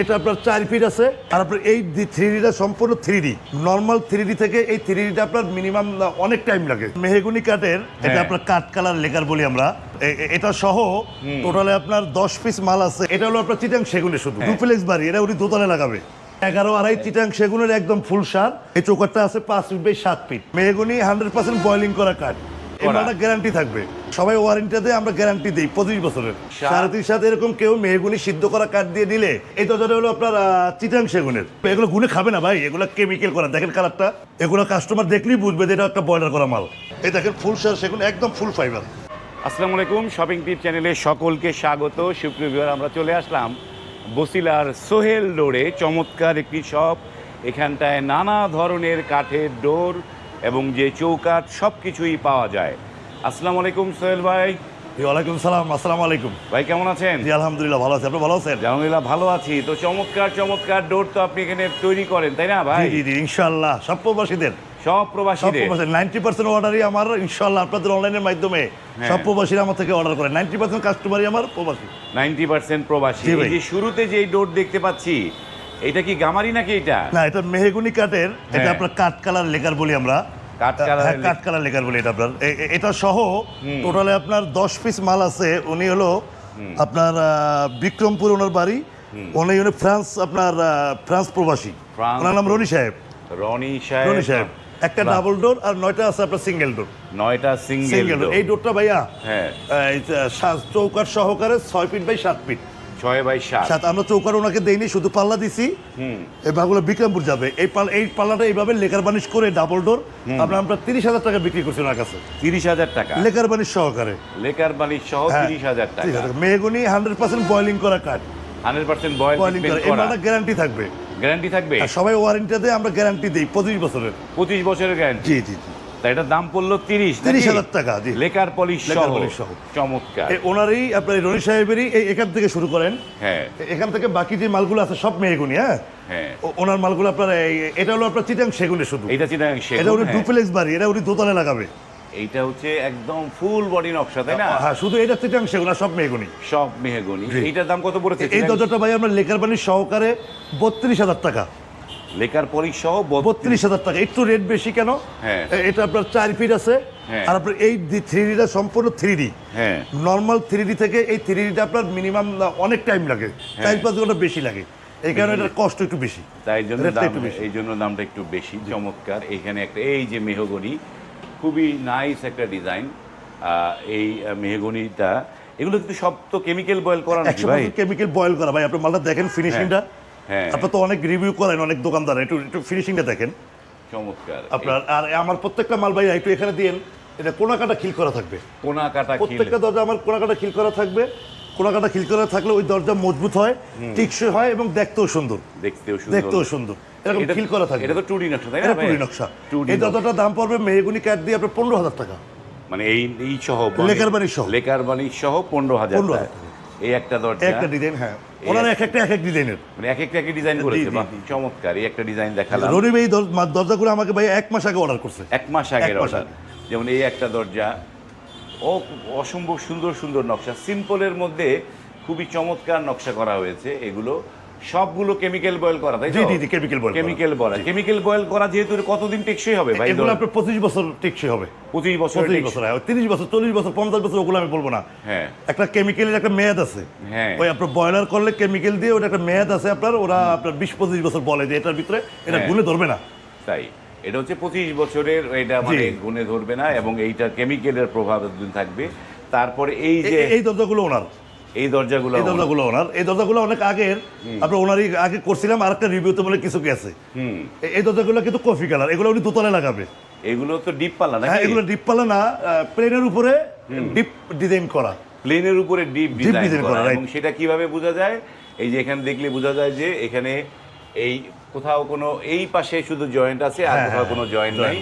এটা আপনার চার ফিট আছে আর আপনার এই থ্রি ডিটা সম্পূর্ণ three D normal three D থেকে এই থ্রি ডিটা আপনার মিনিমাম অনেক টাইম লাগে। মেহেগুনি কাঠের এটা হ্যাঁ। আপনার কাঠ কালার লেকার বলি আমরা। এটা সহ টোটালে আপনার দশ পিস মাল আছে। এটা হলো আপনার চিটাং সেগুনের শুধু। ডুপ্লেক্স বাড়ি এটা উনি দোতলে লাগাবে। এগারো আড়াই চিটাং সেগুনের একদম ফুল সার। এই চৌকাটটা আছে পাঁচ ফিট বাই সাত ফিট মেহগুনি হান্ড্রেড পার্সেন্ট বয়লিং করা কাঠ। করা। গ্যারান্টি থাকবে। সবাই ওয়ারেন্টিতে আমরা গ্যারান্টি দিই পঁচিশ বছরের। সাড়ে তিন সাথে এরকম কেউ মেহগুনি সিদ্ধ করা কাঠ দিয়ে দিলে এই দরজাটা হলো আপনার চিটাং সেগুনের। এগুলো গুনে খাবে না ভাই এগুলো কেমিক্যাল করা। দেখেন কালারটা এগুলো কাস্টমার দেখলেই বুঝবে যে এটা একটা বয়লার করা মাল। এই দেখেন ফুল সার সেগুন একদম ফুল ফাইবার আসসালামু আলাইকুম শপিং টিপ চ্যানেলে সকলকে স্বাগত। সুপ্রিয় আমরা চলে আসলাম বসিলার সোহেল ডোরে চমৎকার একটি শপ এখানটায় নানা ধরনের কাঠের ডোর এবং যে চৌকাঠ সব কিছুই পাওয়া যায়। আসসালামু আলাইকুম সোহেল ভাই। ওয়ালাইকুম সালাম আসসালামু আলাইকুম। ভাই কেমন আছেন? জি আলহামদুলিল্লাহ ভালো আছি। আপনি ভালো আছেন? জাহানুল্লাহ ভালো আছি। তো চমৎকার চমৎকার ডোর তো আপনি এখানে তৈরি করেন তাই না ভাই? জি ইনশাআল্লাহ সব প্রবাসীদের। সব প্রবাসীদের? নাইনটি পার্সেন্ট অর্ডারই আমার ইনশাআল্লাহ আপনাদের অনলাইনের মাধ্যমে হ্যাঁ। সব প্রবাসীরা আমার থেকে অর্ডার করে। নাইনটি পার্সেন্ট কাস্টমারই আমার প্রবাসী। নাইনটি পার্সেন্ট প্রবাসী। এই যে শুরুতে যে ডোর দেখতে পাচ্ছি এটা কি গামারি নাকি এটা? না এটা মেহেগুনি কাঠের এটা হ্যাঁ। আপনার কাঠ কালার লেকার বলি আমরা। কাঠ কালারের হ্যাঁ, লেকার বলি এটা আপনার। এটা সহ টোটালে আপনার দশ পিস মাল আছে। উনি হলো আপনার বিক্রমপুর ওনার বাড়ি। উনি হলো ফ্রান্স আপনার ফ্রান্স প্রবাসী। ওনার নাম রনি সাহেব। রনি সাহেব। রনি সাহেব। একটা ডাবল ডোর আর নয়টা আছে আপনার সিঙ্গেল ডোর নয়টা সিঙ্গেল ডোর এই ডোরটা ভাইয়া হ্যাঁ। চৌকাঠ সহকারে ছয় ফিট বাই সাত ফিট ছয় বাই সাত। আমরা চৌকাঠ ওনাকে দেইনি শুধু পাল্লা দিছি। এই ভাগগুলো বিক্রমপুর যাবে। এই পাল এই পাল্লাটা এইভাবে লেকার বানিশ করে ডাবল ডোর আমরা আমরা তিরিশ হাজার টাকা বিক্রি করছি ওনার কাছে। তিরিশ হাজার টাকা। লেকার বানিশ সহকারে। লেকার বালিশ সহ হ্যাঁ, তিরিশ হাজার টাকা। 30,000 মেহগুনি হান্ড্রেড পার্সেন্ট বয়লিং করা কাঠ। হান্ড্রেড পার্সেন্ট বয়লিং করা। গ্যারান্টি থাকবে। গ্যারান্টি থাকবে? আর সবাই ওয়ারেন্টিতে আমরা গ্যারান্টি দিই পঁচিশ বছরের। পঁচিশ বছরের গ্যারান্টি জি জি জি। তা এটার দাম পড়ল তিরিশ তিরিশ হাজার টাকা লেকার পলিশ পলিশ সহ। চমৎকার। ওনারই আপনার রনি সাহেবেরই এই এখান থেকে শুরু করেন। হ্যাঁ। এখান থেকে বাকি যে মালগুলো আছে সব মেহগুনি হ্যাঁ? হ্যাঁ। ওনার মালগুলো আপনার এই- এটা হলো আপনার চিটাং সেগুনে শুধু। এইটা চিন্তা এটা উনি ডুপ্লেক্স বাড়ি এটা উনি দোতলে লাগাবে। এইটা হচ্ছে একদম ফুল বডি নকশা তাই না? হ্যাঁ শুধু এটা চিটাং সেগুন সব মেহগুনি। সব মেহগনি। এইটার দাম কত পড়েছে এই দরজাটা ভাই আমরা লেকার বাণী সহকারে বত্রিশ হাজার টাকা। লেকার পলিশ সহ বত্রিশ হাজার টাকা। একটু রেট বেশি কেন? হ্যাঁ। এটা আপনার চার ফিট আছে। হ্যাঁ। আর আপনার এই থ্রি ডিটা সম্পূর্ণ থ্রি ডি হ্যাঁ। নর্মাল থ্রি ডি থেকে এই থ্রি ডিটা আপনার মিনিমাম অনেক টাইম লাগে। হ্যাঁ। চার পাঁচ ঘণ্টা বেশি লাগে। এই কারণে এটার কষ্ট একটু বেশি। তাই জন্য দাম একটু বেশি। এই জন্য দামটা একটু বেশি। চমৎকার। এখানে একটা এই যে মেহগনি খুবই নাইস একটা ডিজাইন এই মেহগনিটা এগুলো কিন্তু সব তো কেমিক্যাল বয়েল করা নাকি ভাই? কেমিক্যাল বয়েল করা। ভাই আপনার মালটা দেখেন ফিনিশিংটা হ্যাঁ। আপনার তো অনেক রিভিউ করেন অনেক দোকানদার একটু একটু ফিনিশিংটা দেখেন। চমৎকার। আপনার আর আমার প্রত্যেকটা মাল ভাই একটু এখানে দিয়েন এটা কোনা কাটা খিল করা থাকবে। কোনা কাটা প্রত্যেকটা দরজা আমার কোনা কাটা খিল করা থাকবে। কোনা কাটা খিল করা থাকলে ওই দরজা মজবুত হয় টিকসই হয় এবং দেখতেও সুন্দর। দেখতেও সুন্দর। দেখতেও সুন্দর। এরকম খিল করা থাকবে। এটা তো টুডি নকশা তাই না? টুরি নকশা। 2D এই নকশা। দরজাটার দাম পড়বে মেহগুনি কাঠ দিয়ে আপনার পনেরো হাজার টাকা। মানে এই এই সহ লেকার বানিশ সহ। লেকার বানিশ সহ পনেরো হাজার 15,000 টাকা। এই একটা দরজা। একটা ডিজাইন হ্যাঁ। ওনারা এক একটা এক এক ডিজাইনের মানে এক একটা কি ডিজাইন করেছে বাহ, চমৎকার এই একটা ডিজাইন দেখালাম। রনি ভাই দরজাগুলো আমাকে ভাই এক মাস আগে অর্ডার করছে। এক মাস আগে অর্ডার যেমন এই একটা দরজা ও অসম্ভব সুন্দর সুন্দর নকশা। সিম্পলের মধ্যে খুবই চমৎকার নকশা করা হয়েছে এগুলো। সবগুলো কেমিক্যাল বয়েল করা তাই জি জি কেমিক্যাল বয়েল কেমিক্যাল বলা কেমিক্যাল বয়েল করা যেহেতু কতদিন টেকসই হবে ভাই? এগুলো আপনার পঁচিশ বছর টেকসই হবে। পঁচিশ বছর পঁচিশ বছর হয় তিরিশ বছর চল্লিশ বছর পঞ্চাশ বছর ওগুলো আমি বলব না। হ্যাঁ। একটা কেমিক্যালের একটা মেয়াদ আছে। হ্যাঁ। ওই আপনার বয়লার করলে কেমিক্যাল দিয়ে ওটা একটা মেয়াদ আছে আপনার ওরা আপনার বিশ পঁচিশ বছর বলে যে এটার ভিতরে এটা হ্যাঁ। গুনে ধরবে না। তাই এটা হচ্ছে পঁচিশ বছরের এটা মানে। গুণে ধরবে না এবং এইটা কেমিক্যালের প্রভাব এতদিন থাকবে। তারপরে এই যে এই দরজাগুলো ওনার। এই দরজাগুলো এই দরজাগুলো ওনার। এই দরজাগুলো অনেক আগের। আপনার ওনারই আগে করছিলাম আর একটা রিভিউতে বলে কিছু গেছে এই দরজাগুলো কিন্তু কফি কালার এগুলো উনি দোতলে লাগাবে। এগুলো তো ডিপ পাল্লা হ্যাঁ নাকি এগুলো ডিপ পালা না প্লেনের উপরে ডিপ ডিজাইন করা। প্লেনের উপরে ডিপ ডিজাইন করা। করা, এবং সেটা কীভাবে বোঝা যায়? এই যে এখানে দেখলে বোঝা যায় যে এখানে এই কোথাও কোনো এই পাশে শুধু জয়েন্ট আছে আর হ্যাঁ, কোথাও হ্যাঁ, কোনো জয়েন্ট নাই।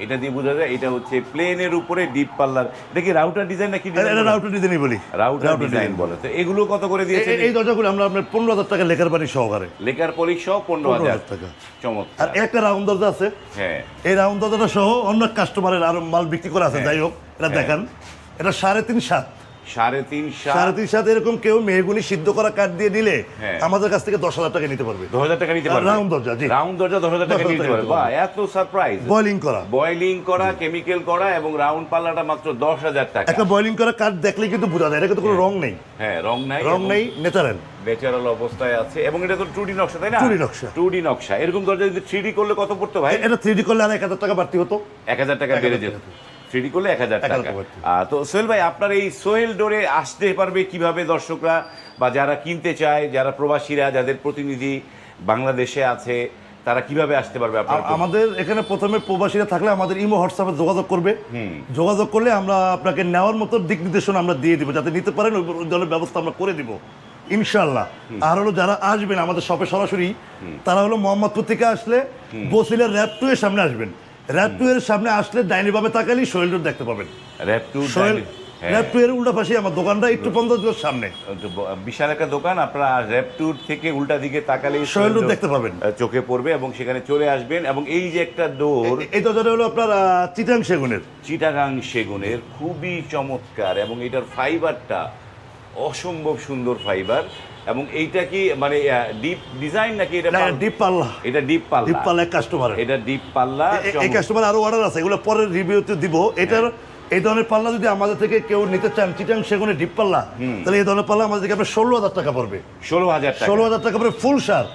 এটা দিয়ে বোঝা যায় এটা হচ্ছে প্লেনের উপরে ডিপ পাল্লার এটা কি রাউটার ডিজাইন নাকি রাউটার ডিজাইনই বলি? রাউটার ডিজাইন বলে। তো এগুলো কত করে দিয়েছে এই দরজাগুলো আমরা আপনার পনেরো হাজার টাকা লেখার পানি সহকারে। লেখার পলিশ সহ পনেরো হাজার। টাকা। চমৎকার। আর একটা রাউন্ড দরজা আছে। হ্যাঁ। এই রাউন্ড দরজাটা সহ অন্য কাস্টমারের আরও মাল বিক্রি করা আছে যাই হোক এটা হ্যাঁ। দেখান। এটা সাড়ে তিন সাত। সাড়ে তিন সাড়ে তিন এরকম কেউ মেহগুনি সিদ্ধ করা কাঠ দিয়ে দিলে হ্যাঁ। আমাদের কাছ থেকে দশ হাজার টাকা নিতে পারবে। দশ হাজার টাকা নিতে পারবে। রাউন্ড দরজা, জি। রাউন্ড দরজা দশ হাজার টাকা নিতে পারবে। পারবে। এত সারপ্রাইজ বয়লিং করা। বয়েলিং করা কেমিক্যাল করা এবং রাউন্ড পাল্লাটা মাত্র দশ হাজার টাকা। একটা বয়লিং করা কাঠ দেখলে কিন্তু বোঝা যায় এটা কিন্তু কোনো রং নেই। হ্যাঁ রং নাই রং নেই ন্যাচারাল ন্যাচারাল অবস্থায় আছে এবং এটা তো টু ডি নকশা তাই না? 2D নকশা। টু ডি নকশা। এরকম দরজা যদি থ্রি করলে কত পড়তো ভাই? এটা থ্রি করলে আর এক হাজার টাকা বাড়তি হতো। এক হাজার টাকা বেড়ে যেত। থ্রি করলে এক হাজার 1000 টাকা তো সোহেল ভাই আপনার এই সোহেল ডোরে আসতে পারবে কীভাবে দর্শকরা বা যারা কিনতে চায় যারা প্রবাসীরা যাদের প্রতিনিধি বাংলাদেশে আছে তারা কীভাবে আসতে পারবে আমাদের এখানে প্রথমে প্রবাসীরা থাকলে আমাদের ইমো হোয়াটসঅ্যাপে যোগাযোগ করবে। যোগাযোগ করলে আমরা আপনাকে নেওয়ার মতো দিক নির্দেশনা আমরা দিয়ে দিব যাতে নিতে পারেন ওই ওই দলের ব্যবস্থা আমরা করে দিব। ইনশাল্লাহ আর হলো যারা আসবেন আমাদের শপে সরাসরি তারা হলো মোহাম্মদপুর থেকে আসলে বসিলের র্যাপ টু এর সামনে আসবেন। র্যাপ টু এর সামনে আসলে ডাইনি ভাবে তাকালেই সোহেল রোড দেখতে পাবেন। র্যাপ টু সোহেল র্যাপ টু এর উল্টা পাশে আমার দোকানটা একটু পঞ্চাশ সামনে। বিশাল একটা দোকান আপনারা র্যাপ ট্যুর থেকে উল্টা দিকে তাকালে সোহেল রোড দেখতে পাবেন। চোখে পড়বে এবং সেখানে চলে আসবেন এবং এই যে একটা ডোর এই দরজাটা হলো আপনার চিটাং সেগুনের। চিটাগাং সেগুনের খুবই চমৎকার এবং এটার ফাইবারটা অসম্ভব সুন্দর ফাইবার এবং এইটা কি মানে ডিপ ডিজাইন নাকি এটা ডিপ পাল্লা? এটা ডিপ পাল্লা। ডিপ পাল্লা কাস্টমার এটা ডিপ পাল্লা এই কাস্টমার আরও অর্ডার আছে এগুলো পরের রিভিউতে দিব। এটার এই ধরনের পাল্লা যদি আমাদের থেকে কেউ নিতে চান চিটাং সেগুনে ডিপ পাল্লা তাহলে এই ধরনের পাল্লা আমাদের থেকে আপনার ষোলো হাজার টাকা পড়বে। ষোলো হাজার টাকা। ষোলো হাজার টাকা পড়বে ফুল সার।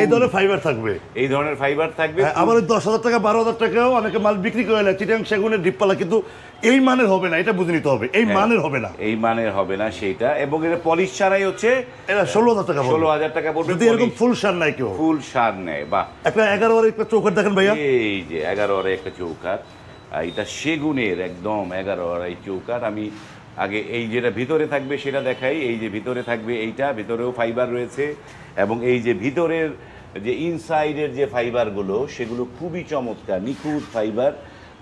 এই ধরনের ফাইবার থাকবে। এই ধরনের ফাইবার থাকবে হ্যাঁ, দশ হাজার টাকা বারো হাজার টাকাও অনেকে মাল বিক্রি করে চিটাং সেগুনের ডিপ পাল্লা কিন্তু এই মানের হবে না এটা বুঝে নিতে হবে। এই হ্যাঁ। মানের হবে না। এই মানের হবে না সেইটা এবং এটা পলিশ ছাড়াই হচ্ছে এটা ষোলো হাজার টাকা ষোলো হাজার টাকা পড়বে যদি এরকম ফুল সার নাই কেউ। ফুল সার নেয় বাহ। একটা এগারো হাজার একটা চৌকাট দেখেন ভাইয়া। এই যে এগারো আড়াই একটা চৌকাট এটা সেগুনের একদম এগারো আড়াই চৌকাট আমি আগে এই যেটা ভিতরে থাকবে সেটা দেখাই এই যে ভিতরে থাকবে এইটা ভিতরেও ফাইবার রয়েছে এবং এই যে ভিতরের যে ইনসাইডের যে ফাইবারগুলো সেগুলো খুবই চমৎকার নিখুঁত ফাইবার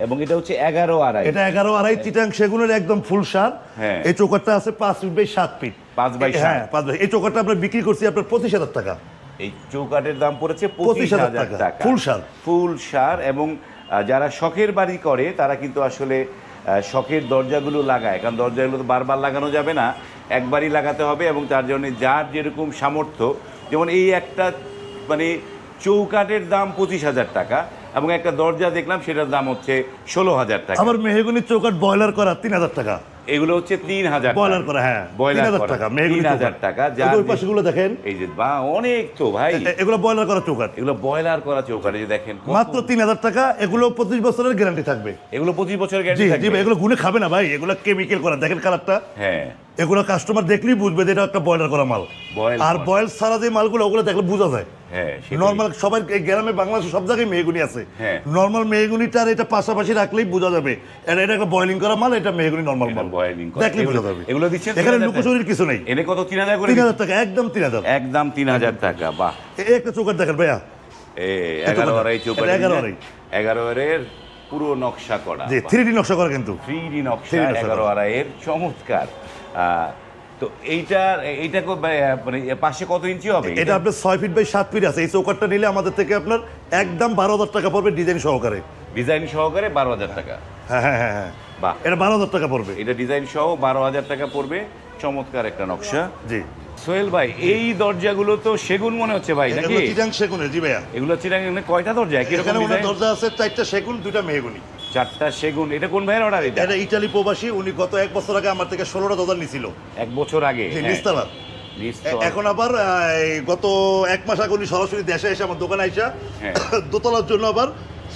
এবং এটা হচ্ছে এগারো আড়াই। এটা এগারো আড়াই চিটাং সেগুনের একদম ফুল সার। হ্যাঁ। এই চৌকাটটা আছে পাঁচ ফিট বাই সাত ফিট পাঁচ বাই হ্যাঁ পাঁচ বাই এই চৌকাটটা আমরা বিক্রি করছি আপনার পঁচিশ হাজার টাকা। এই চৌকাটের দাম পড়েছে পঁচিশ হাজার টাকা। ফুল সার। ফুল সার এবং যারা শখের বাড়ি করে তারা কিন্তু আসলে শখের দরজাগুলো লাগায়, কারণ দরজাগুলো তো বারবার লাগানো যাবে না, একবারই লাগাতে হবে এবং তার জন্য যার যেরকম সামর্থ্য, যেমন এই একটা মানে চৌকাটের দাম পঁচিশ হাজার টাকা এবং একটা দরজা দেখলাম সেটার দাম হচ্ছে ষোলো হাজার টাকা। আবার মেহেগুনির চৌকাট বয়লার করা তিন হাজার টাকা। এগুলো হচ্ছে তিন হাজার বয়লার করা হ্যাঁ। বয়লার টাকা তিন হাজার টাকা যা ওই পাশেগুলো দেখেন। এই যে বা অনেক তো ভাই। এগুলো বয়লার করা চৌকাট এগুলো বয়লার করা চৌকাটে যে দেখেন মাত্র তিন হাজার টাকা এগুলো পঁচিশ বছরের গ্যারান্টি থাকবে। এগুলো পঁচিশ বছরের গ্যারান্টি থাকবে। এগুলো গুনে খাবে না ভাই। এগুলো কেমিক্যাল করা। দেখেন কালারটা হ্যাঁ। এগুলো কাস্টমার দেখলেই বুঝবে যে এটা একটা বয়লার করা মাল। আর। বয়েল ছাড়া যে মালগুলো ওগুলো দেখলে বোঝা যায়। হ্যাঁ নর্মাল সবাই গ্রামে বাংলাদেশে সব জায়গায় মেহগুনি আছে। হ্যাঁ। নর্মাল মেহগুনিটার এটা পাশাপাশি রাখলেই বোঝা যাবে। এটা এটা একটা বয়লিং করা মাল এটা মেহগুনি নর্মাল মাল। দেখলেই বোঝা যাবে। এগুলো দিচ্ছেন এখানে লুকোচুরির কিছু নেই। এনে কত? তিন হাজার তিন হাজার টাকা একদম তিন হাজার। একদম তিন হাজার টাকা বাহ। এই একটা দেখেন ভাইয়া। এগারো? আড়াই এগারো আড়াই। এগারো পুরো নকশা করা। থ্রি ডি নকশা করা কিন্তু। থ্রি ডি নকশা এগারো। আড়াইয়ের চমৎকার। তো এইটার এইটা মানে পাশে কত ইঞ্চি হবে? এটা আপনার ছয় ফিট বাই সাত ফিট আছে। এই চৌকাটটা নিলে আমাদের থেকে আপনার একদম বারো হাজার টাকা পড়বে ডিজাইন সহকারে। ডিজাইন সহকারে বারো হাজার টাকা। হ্যাঁ হ্যাঁ হ্যাঁ হ্যাঁ। বাহ। এটা বারো হাজার টাকা পড়বে। এটা ডিজাইন সহ বারো হাজার টাকা পড়বে। চমৎকার একটা নকশা। জি। সোহেল ভাই এই দরজাগুলো তো সেগুন মনে হচ্ছে ভাই নাকি? চিটাং সেগুনের জি ভাইয়া। এগুলো চিরাং কয়টা দরজা? ওনার ডিজাইন দরজা আছে চারটা সেগুন দুইটা মেহগুনি। চারটা সেগুন। এটা কোন ভাইয়ের অর্ডার এটা? এটা ইটালি প্রবাসী উনি গত এক বছর আগে আমার থেকে ষোলোটা নিছিল। এক বছর আগে হ্যাঁ। নিস্তলা। এখন আবার গত এক মাস আগে উনি সরাসরি দেশে এসে আমার দোকানে আইসা হ্যাঁ। দোতলার জন্য আবার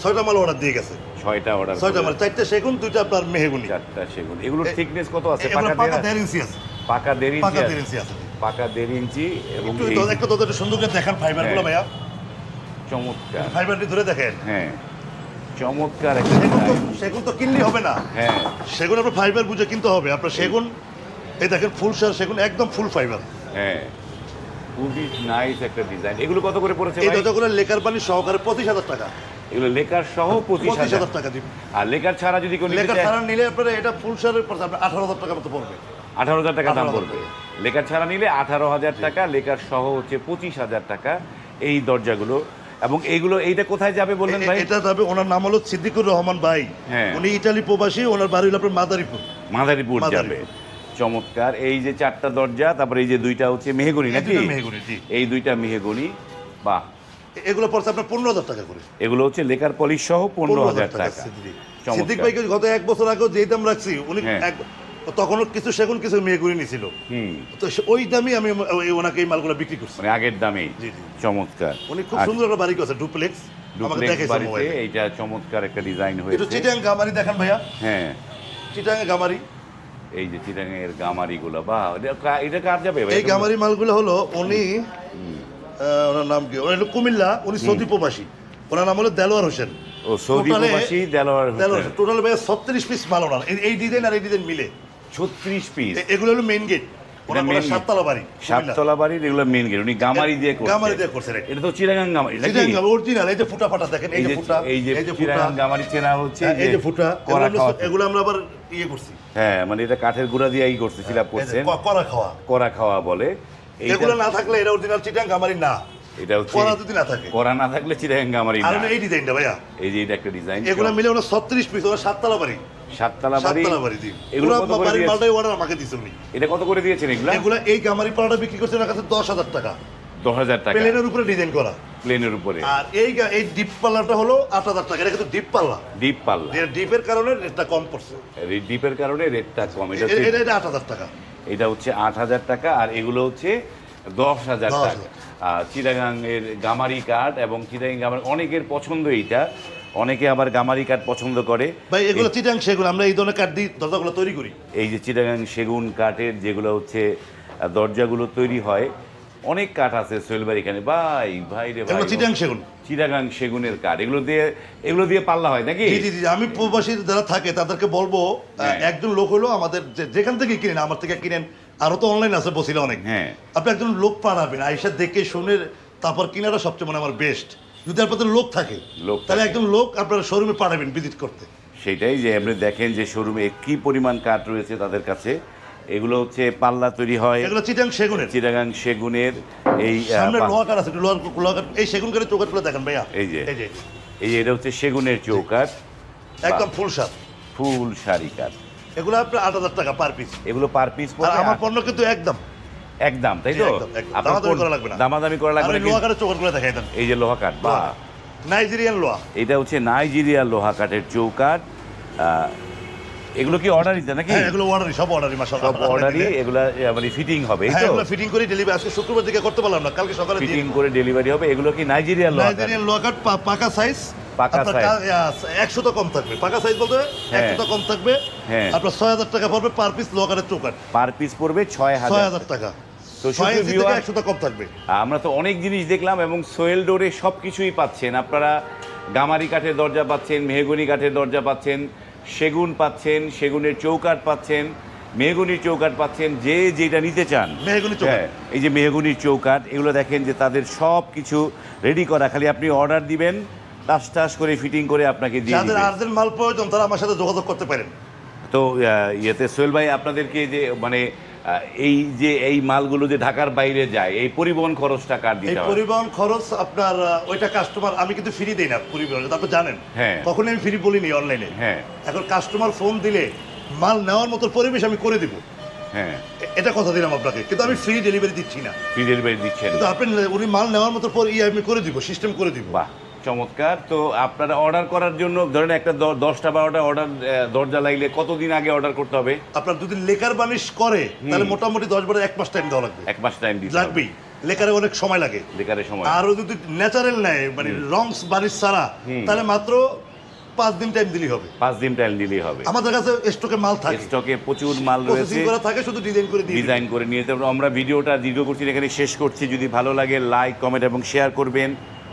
ছয়টা মাল অর্ডার দিয়ে গেছে। ছয়টা অর্ডার ছয়টা মাল চারটা সেগুন দুইটা আপনার মেহগুনি। চারটা সেগুন। এগুলোর থিকনেস কত আছে? পাকা দেড় ইঞ্চি আছে। পাকা দেড় পাকা ইঞ্চি দেড় আছে। ইঞ্চি আছে। পাকা দেড় ইঞ্চি এবং একটু সুন্দর করে দেখান ফাইবার হ্যাঁ। ভাইয়া। চমৎকার। ফাইবারটি ধরে দেখেন। হ্যাঁ। চমৎকার একটা সেগুন তো কিনলেই হবে না। হ্যাঁ। সেগুন আপনার ফাইবার বুঝে কিনতে হবে। আপনার সেগুন এই দেখেন ফুল সার সেগুন একদম ফুল ফাইবার হ্যাঁ। খুবই নাইস একটা ডিজাইন এগুলো কত করে পড়েছে এই দরজাগুলো লেকার পানি সহকারে পঁচিশ হাজার টাকা। এগুলো লেকার সহ পঁচিশ হাজার। টাকা দিন আর লেকার ছাড়া যদি কেউ লেকার ছাড়া নিলে আপনার এটা ফুল সারের পড়ছে আপনার আঠারো হাজার টাকা মতো পড়বে। আঠারো হাজার টাকা দাম 18,000 পড়বে। লেকার ছাড়া নিলে আঠারো হাজার টাকা লেকার সহ হচ্ছে পঁচিশ হাজার টাকা। এই দরজাগুলো এবং এইগুলো এইটা কোথায় যাবে বললেন ভাই? এটা যাবে ওনার নাম হলো সিদ্দিকুর রহমান ভাই। হ্যাঁ। উনি ইটালি প্রবাসী ওনার বাড়ি হলো আপনার মাদারীপুর। মাদারীপুর যাবে। চমৎকার। এই যে চারটা দরজা তারপরে এই যে দুইটা হচ্ছে মেহগনি নাকি। এই দুইটা মেহগনি বাহ। এগুলো পড়ছে আপনার পনেরো হাজার টাকা করে। এগুলো হচ্ছে লেখার পলিশ সহ পনেরো হাজার টাকা সিদ্দিক। ভাইকে গত এক বছর আগেও যেই দাম রাখছি উনি হ্যাঁ। তখনও কিছু সেগুন কিছু মেয়েগুলি নিছিল। তো ওই দামে আমি ওনাকে এই মালগুলো বিক্রি করছি। মানে আগের জি। চমৎকার। উনি খুব সুন্দর একটা বাড়ি করছে ডুপ্লেক্স। এইটা চমৎকার একটা ডিজাইন একটু হয়েছে চিটাং গামারি দেখেন ভাইয়া। হ্যাঁ। চিটাং গামারি। এই যে চিটাঙের গামারি গুলো বা এটা কার যাবে এই গামারি মালগুলো হলো উনি ওনার নাম কি? ওনার কুমিল্লা উনি সৌদি প্রবাসী। ওনার নাম হলো দেলোয়ার হোসেন। ও সৌদি প্রবাসী দেলোয়ার হোসেন। টোটাল ভাইয়া ছত্রিশ পিস মাল ওনার। এই ডিজাইন আর এই ডিজাইন মিলে। ছত্রিশ পিস এগুলো হলো মেইন গেট সাততলা বাড়ি কুমিল্লা। সাততলা বাড়ির এগুলো মেন গেট উনি গামারি দিয়ে গামারি দিয়ে। এটা তো চিরাগাং গামারি নাকি? অরিজিনাল এই যে ফুটা ফাটা দেখেন এই যে ফুটা এই যে চিরাগাং গামারি চেনা হচ্ছে হ্যাঁ, এই যে ফুটা এগুলো আমরা- আবার ইয়ে করছি। হ্যাঁ মানে এটা কাঠের গুঁড়া দিয়ে ই করছে ফিল আপ এই যে করছেন। করা খাওয়া। করা খাওয়া বলে। এগুলো না থাকলে এটা অরিজিনাল চিটাং গামারি না। এটা হচ্ছে করা যদি না থাকে। করা না থাকলে চিরাগাং গামারি আর এই ডিজাইনটা ভাইয়া। এই যে এটা একটা ডিজাইন এগুলো মিলে ওরা ছত্রিশ পিস ওরা সাততলা বাড়ি। সাততলা বাড়ি সাততলা বাড়ি দিই এগুলো এগুলো কত করে বাড়ির মালটাই অর্ডার আমাকে দিছে উনি। এটা কত করে দিয়েছেন এগুলা? এগুলো এই গামারি পাড়াটা বিক্রি করছে ওনার কাছে দশ হাজার টাকা। দশ হাজার টাকা। প্লেনের উপরে ডিজাইন করা। প্লেনের উপরে। আর এই এই ডিপ পাল্লাটা হলো আট হাজার টাকা। এটা কিন্তু ডিপ পাল্লা। ডিপ পাল্লা। এর ডিপের কারণে রেটটা কম পড়ছে। ডিপের কারণে রেটটা কম। এটা হচ্ছে- এটা আট হাজার টাকা। এটা হচ্ছে আট হাজার টাকা আর এগুলো হচ্ছে দশ হাজার টাকা। আর চিটাগাংয়ের গামারি কাঠ এবং চিটাগাং গামারি অনেকের পছন্দ এইটা। অনেকে আবার গামারি কাঠ পছন্দ করে। ভাই এগুলো চিটাং সেগুন আমরা এই ধরনের কাঠ দিয়ে দরজাগুলো তৈরি করি। এই যে চিটাগাং সেগুন কাঠের যেগুলো হচ্ছে দরজাগুলো তৈরি হয় অনেক কাঠ আছে সোহেলবার এখানে। ভাই ভাই রে ভাই চিটাং সেগুন। চিটাগাং সেগুনের কাঠ এগুলো দিয়ে এগুলো দিয়ে পাল্লা হয় নাকি? জি জি আমি প্রবাসী যারা থাকে তাদেরকে বলব হ্যাঁ। একজন লোক হলো আমাদের যেখান থেকে কিনেন আমার থেকে কিনেন আরও তো অনলাইন আছে বসিলে অনেক। হ্যাঁ। আপনি একজন লোক পাঠাবেন আইসা দেখে শুনে তারপর কিনারা সবচেয়ে মানে আমার বেস্ট যদি আপনাদের লোক থাকে লোক তাহলে। একজন লোক আপনার শোরুমে পাঠাবেন ভিজিট করতে। সেটাই যে আপনি দেখেন যে শোরুমে কি পরিমাণ কাঠ রয়েছে তাদের কাছে। এগুলো হচ্ছে পাল্লা তৈরি হয়। এগুলো চিটাং সেগুনের। চিটাগাং সেগুনের এই সামনে লোহা কাঠ আছে লোহার লোহা এই সেগুন কাঠের চৌকাঠগুলো দেখেন ভাইয়া। এই যে। এই যে। এই যে এটা হচ্ছে সেগুনের চৌকাঠ। একদম ফুল সাত ফুল শাড়ি কাঠ। এগুলো আপনার আট হাজার টাকা পার পিস এগুলো পার পিস আমার পণ্য কিন্তু একদম একদম তাই তো? দামাদামি করা লাগবে না। দামাদামি করা লাগবে না দেখাই দেন। এই যে বা নাইজেরিয়ান লোহা। এটা হচ্ছে নাইজেরিয়ার লোহা কাঠের এগুলো কি নাকি? হ্যাঁ এগুলো অর্ডারই সব অর্ডারই মাশাআল্লাহ। সব অর্ডারই এগুলা মানে ফিটিং হবে হ্যাঁ এগুলো ফিটিং করে ডেলিভারি আজকে শুক্রবার দিকে করতে পারলাম না কালকে সকালে ফিটিং করে ডেলিভারি হবে এগুলো কি নাইজেরিয়ার লোহা নাইজেরিয়ান লোহা কাঠ পাকা সাইজ পাকা size। একশো তো কম থাকবে। পাকা সাইজ বলতে হ্যাঁ। একশো তো কম থাকবে। হ্যাঁ। আপনার ছয় হাজার টাকা পড়বে পার পিস লোহা কাঠের চৌকাঠ। পার পিস পড়বে ছয় ছয় হাজার হাজার টাকা। তো কম থাকবে। আমরা তো অনেক জিনিস দেখলাম এবং সোয়েল ডোরে সব কিছুই পাচ্ছেন। আপনারা গামারি কাঠের দরজা পাচ্ছেন মেহগনি কাঠের দরজা পাচ্ছেন সেগুন পাচ্ছেন সেগুনের চৌকাঠ পাচ্ছেন মেহগুনির চৌকাঠ পাচ্ছেন যে যেটা নিতে চান। হ্যাঁ, এই যে মেহগনির চৌকাঠ এগুলো দেখেন যে তাদের সব কিছু রেডি করা। খালি আপনি অর্ডার দিবেন টাস টাস করে ফিটিং করে আপনাকে দিয়ে যাদের আর্জেন্ট মাল প্রয়োজন তারা আমার সাথে যোগাযোগ করতে পারেন। তো ইয়েতে সোহেল ভাই আপনাদেরকে যে মানে এই যে এই মালগুলো যে ঢাকার বাইরে যায় এই পরিবহন খরচটা কার দিতে হয়? পরিবহন খরচ আপনার ওইটা কাস্টমার আমি কিন্তু ফ্রি দেই না পরিবহন আপনি জানেন। হ্যাঁ। কখনোই আমি ফ্রি বলিনি অনলাইনে হ্যাঁ। এখন কাস্টমার ফোন দিলে মাল নেওয়ার মতো পরিবেশ আমি করে দিব। হ্যাঁ। এটা কথা দিলাম আপনাকে কিন্তু আমি ফ্রি ডেলিভারি দিচ্ছি না। ফ্রি ডেলিভারি দিচ্ছেন। কিন্তু আপনি উনি মাল নেওয়ার মতো পর ইয়ে আমি করে দিব সিস্টেম করে দিব। বাহ। চমৎকার। তো আপনারা অর্ডার করার জন্য ধরেন একটা দশটা বারোটা অর্ডার দরজা লাগলে কতদিন আগে অর্ডার করতে হবে? আপনার যদি লেকার বানিশ করে তাহলে মোটামুটি দশ বারো এক মাস টাইম দেওয়া লাগবে। এক মাস টাইম লাগবেই। লেকারে অনেক সময় লাগে। বেকারের সময়। আরও যদি ন্যাচারাল নেয় মানে রংস বানিশ ছাড়া তাহলে মাত্র পাঁচ দিন টাইম দিলেই হবে। পাঁচ দিন টাইম দিলেই হবে। আমাদের কাছে স্টকে মাল থাকে। স্টকে প্রচুর মাল রয়েছে। করা থাকে শুধু ডিজাইন করে ডিজাইন করে নিয়ে আমরা ভিডিওটা দীর্ঘ করছি এখানে শেষ করছি। যদি ভালো লাগে লাইক কমেন্ট এবং শেয়ার করবেন।